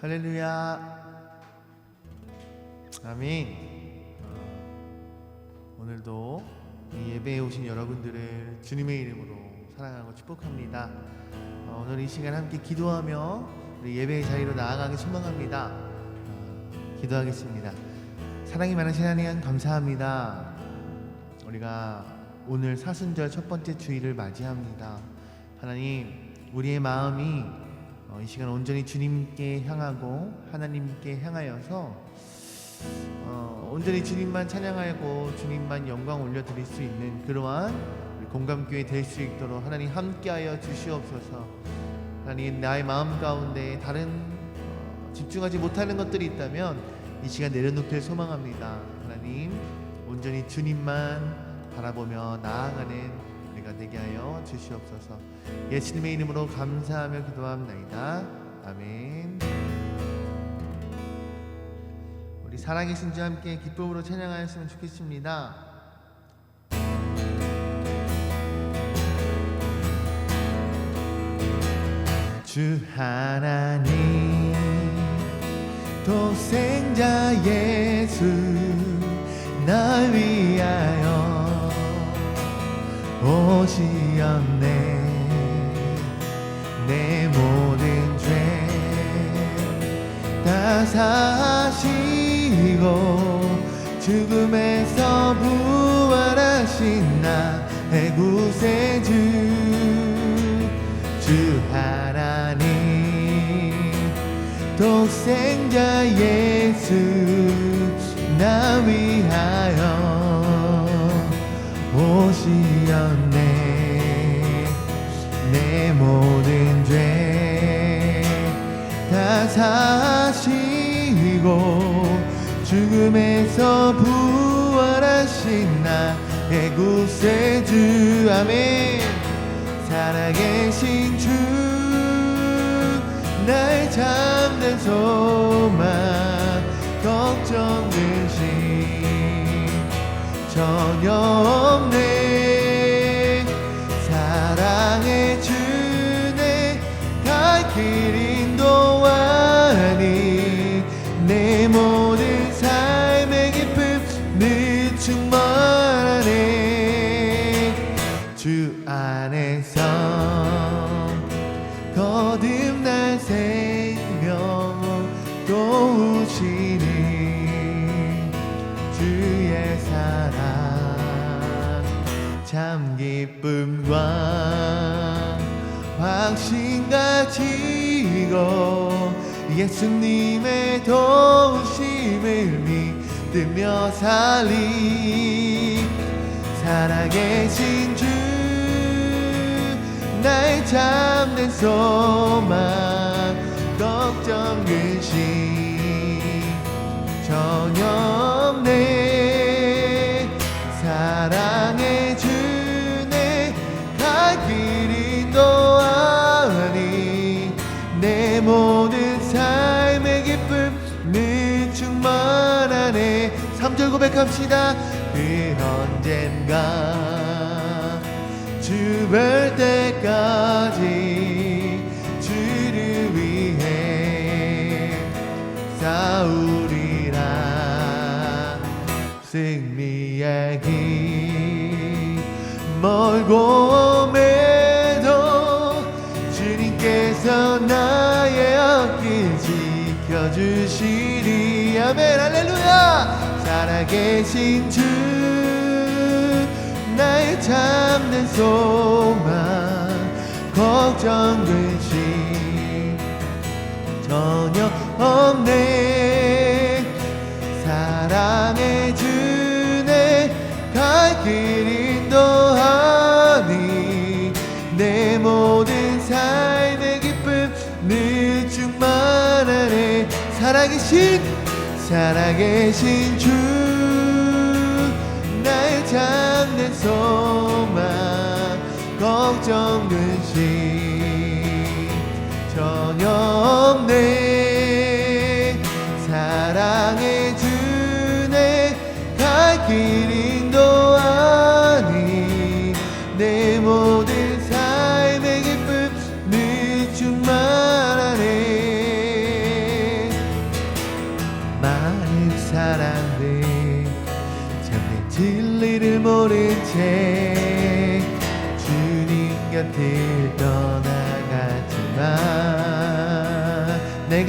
할렐루야. 아멘. 어, 오늘도 이 예배에 오신 여러분들을 주님의 이름으로 사랑하고 축복합니다. 어, 오늘 이 시간 함께 기도하며 우리 예배의 자리로 나아가기 소망합니다. 어, 기도하겠습니다. 사랑이 많으신 하나님 감사합니다. 우리가 오늘 사순절 첫 번째 주일을 맞이합니다. 하나님, 우리의 마음이 어, 이 시간 온전히 주님께 향하고 하나님께 향하여서 어, 온전히 주님만 찬양하고 주님만 영광 올려드릴 수 있는 그러한 공감교회 될 수 있도록 하나님 함께하여 주시옵소서. 하나님 나의 마음 가운데 다른 어, 집중하지 못하는 것들이 있다면 이 시간 내려놓길 소망합니다. 하나님 온전히 주님만 바라보며 나아가는 우리가 되게 하여 주시옵소서. 예수님의 이름으로 감사하며 기도합나이다. 아멘. 우리 살아계신 주 함께 기쁨으로 찬양하였으면 좋겠습니다. 주 하나님 독생자 예수 오시었네. 내 모든 죄 다 사시고 죽음에서 부활하신 나의 구세주 주 하나님 독생자 예수 나 위하여 오시었 다 사시고 죽음에서 부활하신 나의 구세주 아멘. 살아계신 주 나의 참된 소망 걱정 근심 전혀 없네 주 안에서 거듭날 생명 도우시니 주의 사랑. 참 기쁨과 확신 가지고 예수님의 도우심을 믿으며 살리. 살아계신 주 나의 참된 소망 걱정 근심 전혀 없네. 사랑의 주내 갈길 인도하니. 내 모든 삶의 기쁨 늘 충만하네. 3절 고백합시다. 그 언젠가 주별 때까지 주를 위해 싸우리라 승리의 길 멀고 매도 주님께서 나의 앞길 지켜주시리. 아멘. 할렐루야. 살아계신 주 나의 참된 소망 걱정 근심 전혀 없네. 사랑의 주내 갈길 인도하니 내 모든 삶의 기쁨 늘 충만하네 살아계신 살아계신 주 참된 소망 걱정 근심 전혀 없네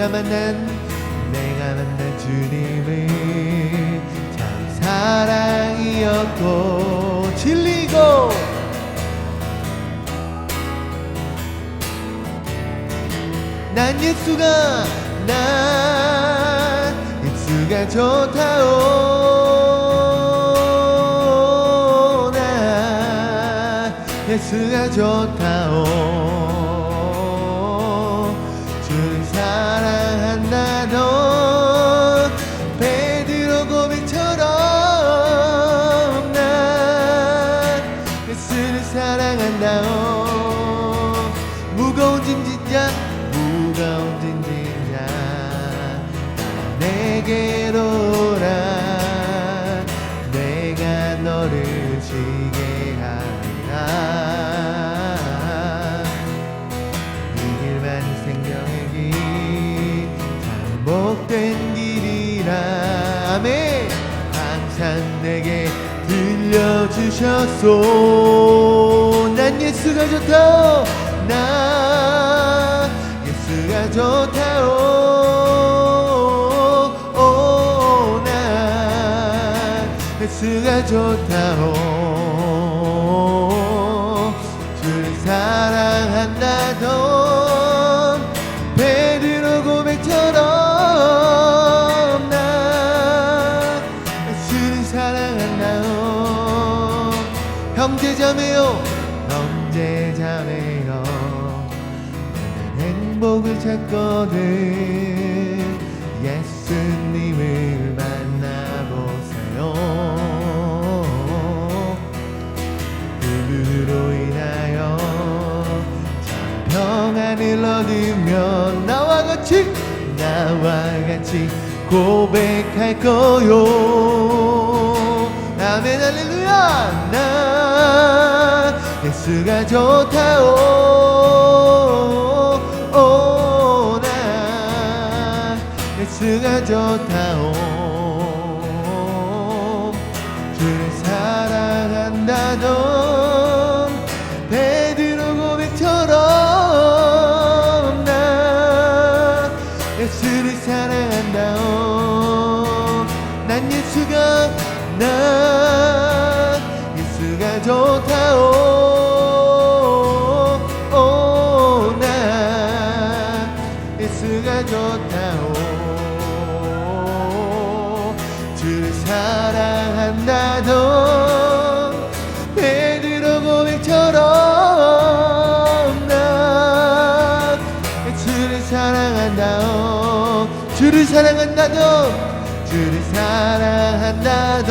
내가 만난 내가 만난 주님을 참 사랑이었고 진리고. 난 예수가 난 예수가 좋다오. 난 예수가 좋다오 무거운 짐진자 내게로 오라. 내가 너를 쉬게 하리라. 이 길만 생명의 길 잘못된 길이라. 아멘. 항상 내게 들려주셨소. 난 예수가 좋다 예수가 좋다오. 주를 사랑한다던 베드로 고백처럼 난 예수를 사랑한다오. 형제자매요 형제자매요 나는 행복을 찾거든 같이 고백할 거요. 아멘 할렐루야. 나 예수가 좋다오 오, 예수가 좋다오. 주를 사랑한다던 베드로 고백처럼 난 주를 사랑한다오. 주를 사랑한다던 주를 사랑한다던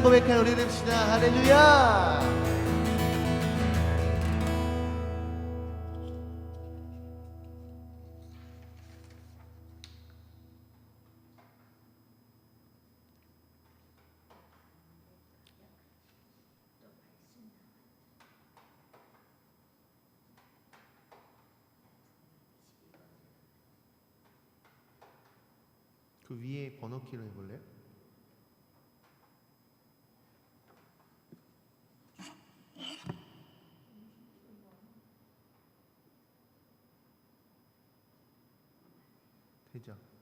사랑 고백한 우리 됩시다 할렐루야 그 위에 번호키로 해볼래요? 되죠?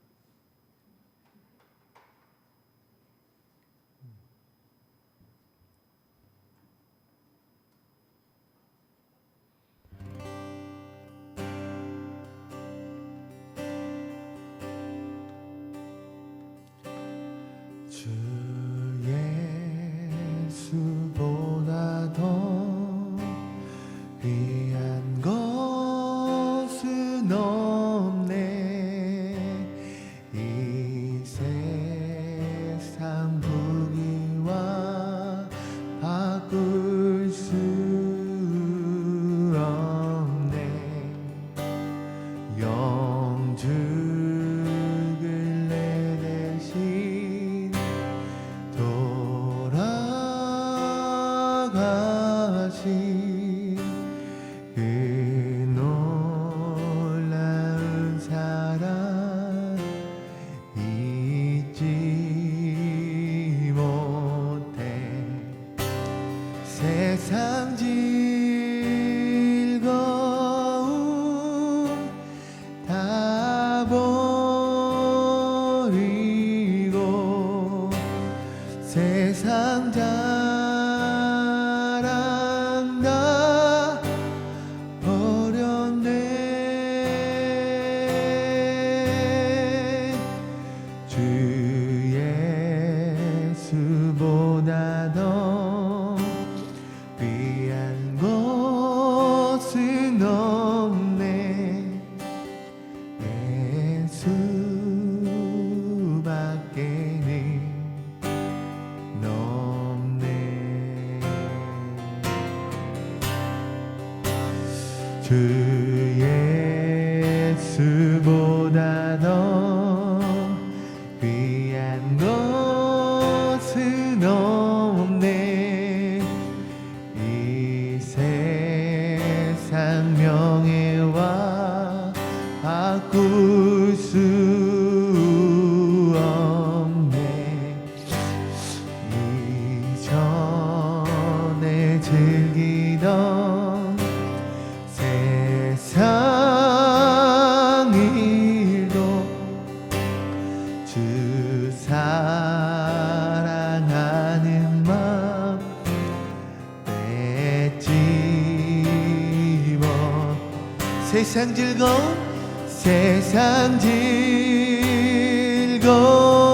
세상 즐거운 세상 즐거운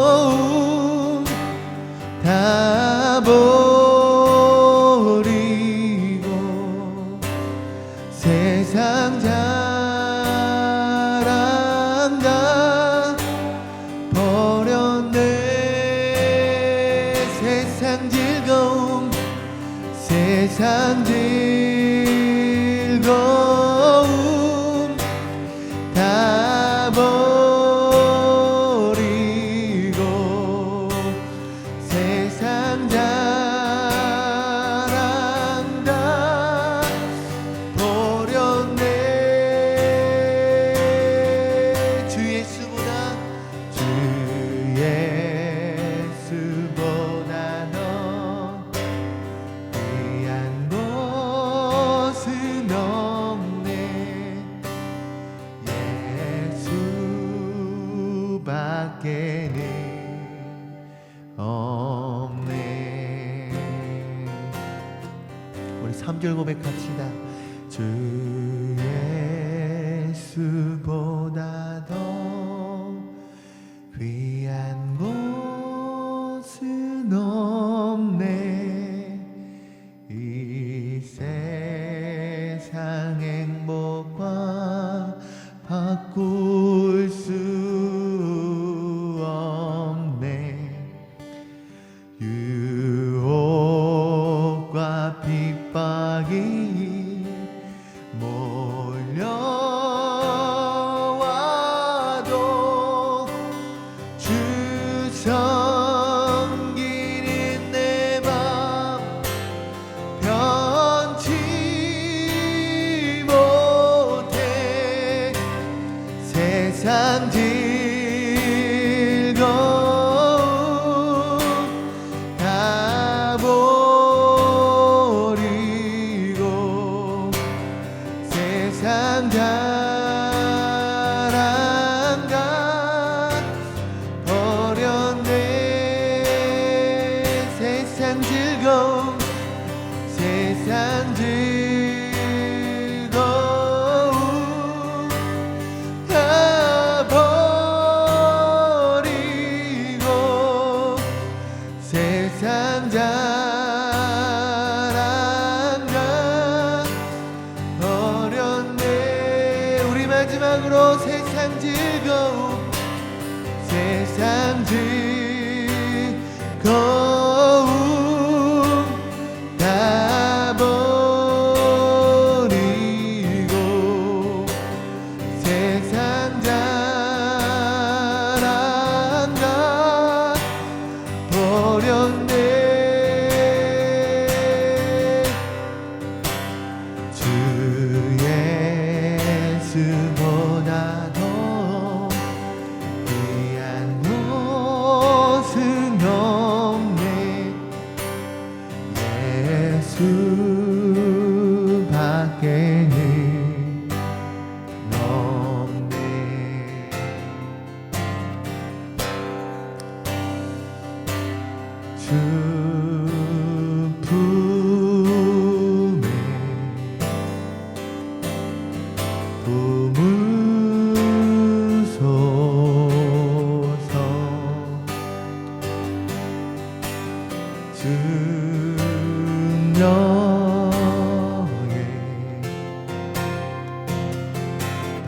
안 돼. 당장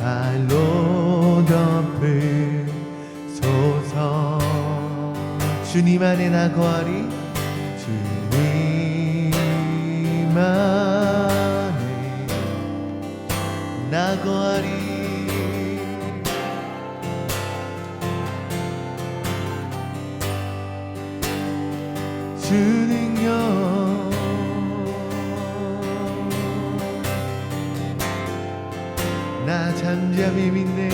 발로 덮으소서. 주님 안에 나 거하리. 주님 안에 나 거하리. 내맘이 믿네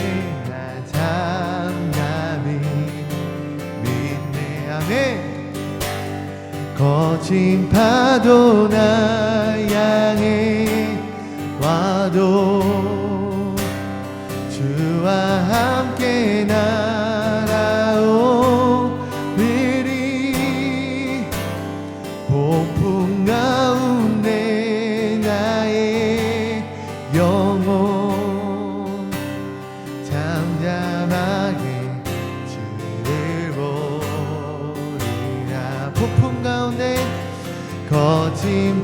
나 참남이 믿네 아멘. 거친 파도 나 향해 와도 주와 함께 나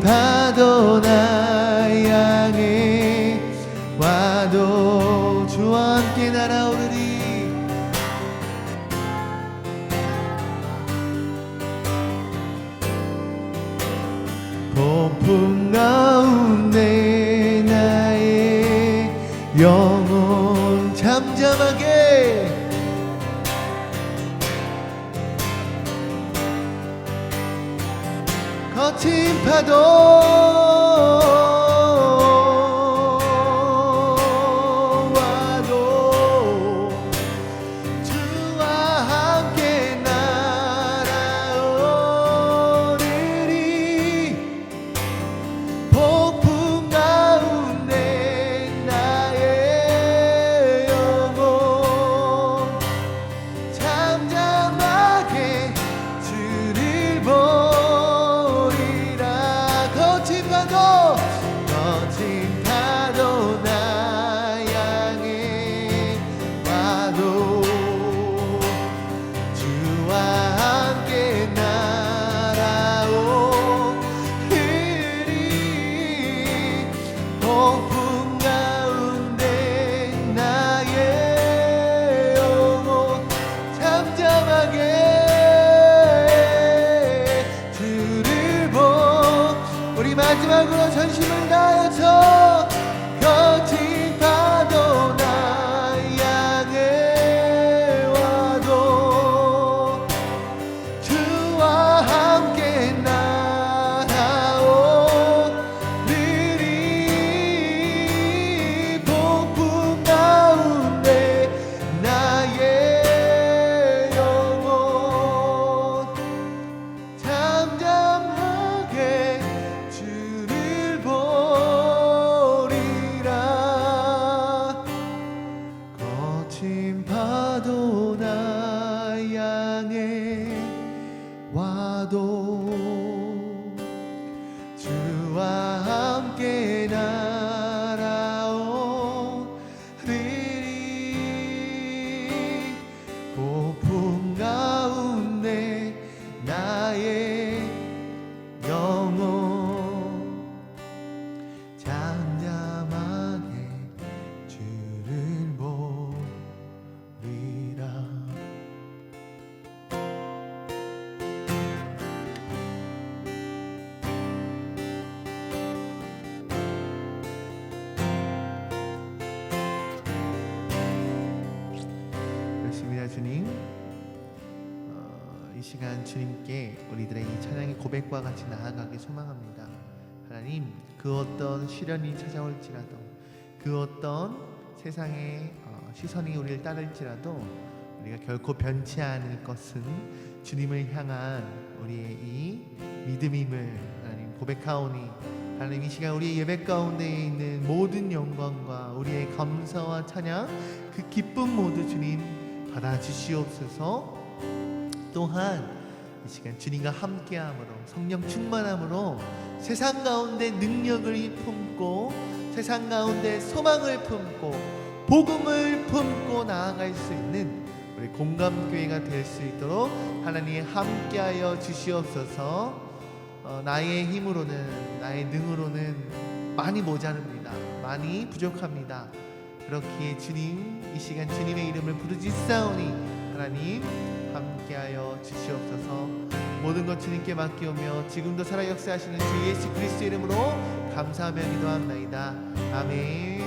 거친 파도 나 향해 와도 주와 함께 날아오르리. 폭풍 가운데 나의 영 거 거친 파도 나 향해 시간 주님께 우리들의 이 찬양의 고백과 같이 나아가기 소망합니다. 하나님 그 어떤 시련이 찾아올지라도 그 어떤 세상의 어, 시선이 우리를 따를지라도 우리가 결코 변치 않을 것은 주님을 향한 우리의 이 믿음임을 하나님 고백하오니 하나님 이 시간 우리의 예배 가운데 있는 모든 영광과 우리의 감사와 찬양 그 기쁨 모두 주님 받아주시옵소서 또한 이 시간 주님과 함께함으로 성령 충만함으로 세상 가운데 능력을 품고 세상 가운데 소망을 품고 복음을 품고 나아갈 수 있는 우리 공감교회가 될 수 있도록 하나님 함께하여 주시옵소서. 어, 나의 힘으로는 나의 능으로는 많이 모자릅니다. 많이 부족합니다. 그렇기에 주님 이 시간 주님의 이름을 부르짖사오니 하나님 함께하여 주시옵소서. 모든 것 주님께 맡기오며 지금도 살아 역사하시는 주 예수 그리스도 이름으로 감사하며 기도합나이다. 아멘